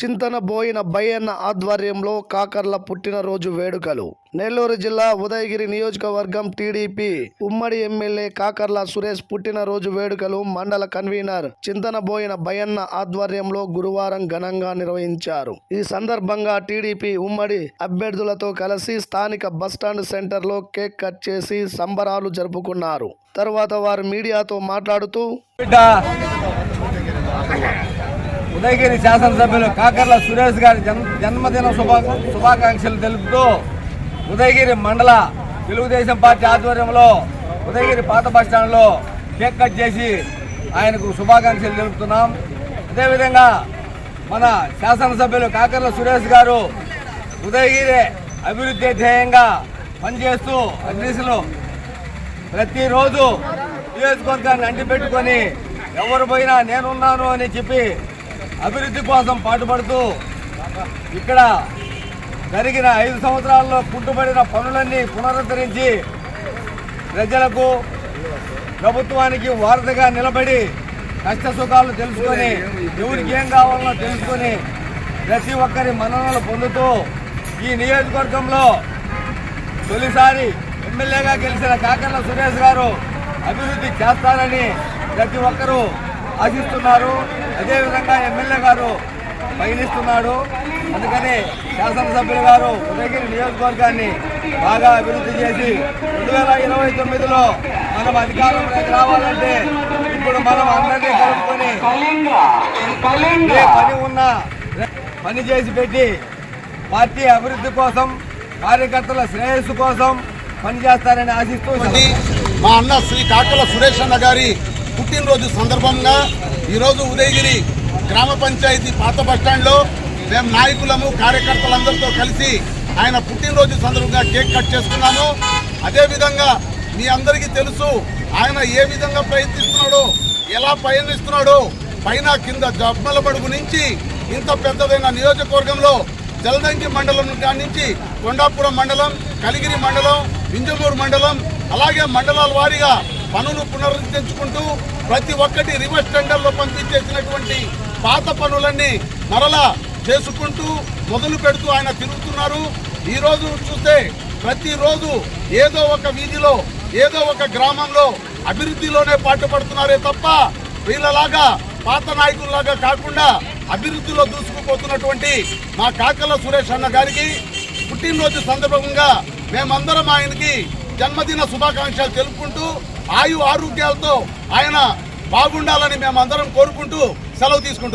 చింతన బోయిన బయ్యన్న ఆధ్వర్యంలో కాకర్ల పుట్టినరోజు వేడుకలు. నెల్లూరు జిల్లా ఉదయగిరి నియోజకవర్గం టీడీపీ ఉమ్మడి ఎమ్మెల్యే కాకర్ల సురేష్ పుట్టినరోజు వేడుకలు మండల కన్వీనర్ చింతనబోయిన బయన్న ఆధ్వర్యంలో గురువారం ఘనంగా నిర్వహించారు. ఈ సందర్భంగా టీడీపీ ఉమ్మడి అభ్యర్థులతో కలిసి స్థానిక బస్టాండ్ సెంటర్లో కేక్ కట్ చేసి సంబరాలు జరుపుకున్నారు. తర్వాత వారు మీడియాతో మాట్లాడుతూ ఉదయగిరి శాసనసభ్యులు కాకర్ల సురేష్ గారి జన్ జన్మదిన శుభా శుభాకాంక్షలు తెలుపుతూ ఉదయగిరి మండల తెలుగుదేశం పార్టీ ఆధ్వర్యంలో ఉదయగిరి పాత బస్టాండ్లో కేక్ కట్ చేసి ఆయనకు శుభాకాంక్షలు తెలుపుతున్నాం. అదేవిధంగా మన శాసనసభ్యులు కాకర్ల సురేష్ గారు ఉదయగిరి అభివృద్ధి ధ్యేయంగా పనిచేస్తూ అడ్రస్లు ప్రతిరోజు నియోజకవర్గాన్ని అంటిపెట్టుకొని ఎవరు పోయినా నేనున్నాను అని చెప్పి అభివృద్ధి కోసం పాటుపడుతూ ఇక్కడ జరిగిన ఐదు సంవత్సరాల్లో కుంటుపడిన పనులన్నీ పునరుద్ధరించి ప్రజలకు ప్రభుత్వానికి వారధిగా నిలబడి కష్ట సుఖాలు తెలుసుకొని ఎవరికి ఏం కావాలనో తెలుసుకొని ప్రతి ఒక్కరి మన్ననలు పొందుతూ ఈ నియోజకవర్గంలో తొలిసారి ఎమ్మెల్యేగా గెలిచిన కాకర్ల సురేష్ గారు అభివృద్ధి చేస్తారని ప్రతి ఒక్కరూ ఆశిస్తున్నారు. అదేవిధంగా ఎమ్మెల్యే గారు పయనిస్తున్నాడు. అందుకని శాసనసభ్యులు గారు ఉదయగిరి నియోజకవర్గాన్ని బాగా అభివృద్ధి చేసి రెండు వేల ఇరవై తొమ్మిదిలో మనం అధికారంలోకి రావాలంటే ఇప్పుడు మనం అందరినీ కలుపుకొని ఏ పని ఉన్నా పని చేసి పెట్టి పార్టీ అభివృద్ధి కోసం కార్యకర్తల శ్రేయస్సు కోసం పనిచేస్తారని ఆశిస్తూ మా అన్న శ్రీ కాకల సురేష్ అన్న గారి పుట్టినరోజు సందర్భంగా ఈరోజు ఉదయగిరి గ్రామ పంచాయతీ పాత బస్టాండ్లో మేము నాయకులము కార్యకర్తలందరితో కలిసి ఆయన పుట్టినరోజు సందర్భంగా కేక్ కట్ చేసుకున్నాము. అదేవిధంగా మీ అందరికీ తెలుసు ఆయన ఏ విధంగా ప్రయత్నిస్తున్నాడో ఎలా పయనిస్తున్నాడో పైన కింద జబ్బల పడుగు నుంచి ఇంత పెద్దదైన నియోజకవర్గంలో జలదంకి మండలం నుంచి కొండాపురం మండలం కలిగిరి మండలం వింజమూరు మండలం అలాగే మండలాల వారీగా పనులు పునరుద్ధరించుకుంటూ ప్రతి ఒక్కటి రివర్స్ టెండర్లో పంపించేసినటువంటి పాత పనులన్నీ మరలా చేసుకుంటూ మొదలు పెడుతూ ఆయన తిరుగుతున్నారు. ఈ రోజు చూస్తే ప్రతిరోజు ఏదో ఒక వీధిలో ఏదో ఒక గ్రామంలో అభివృద్ధిలోనే పాటుపడుతున్నారే తప్ప వీళ్ళలాగా పాత నాయకుల్లాగా కాకుండా అభివృద్ధిలో దూసుకుపోతున్నటువంటి మా కాకల సురేష్ అన్న గారికి పుట్టినరోజు సందర్భంగా మేమందరం ఆయనకి జన్మదిన శుభాకాంక్షలు తెలుపుకుంటూ ఆయు ఆరోగ్యాలతో ఆయన బాగుండాలని మేమందరం కోరుకుంటూ సెలవు తీసుకుంటున్నాం.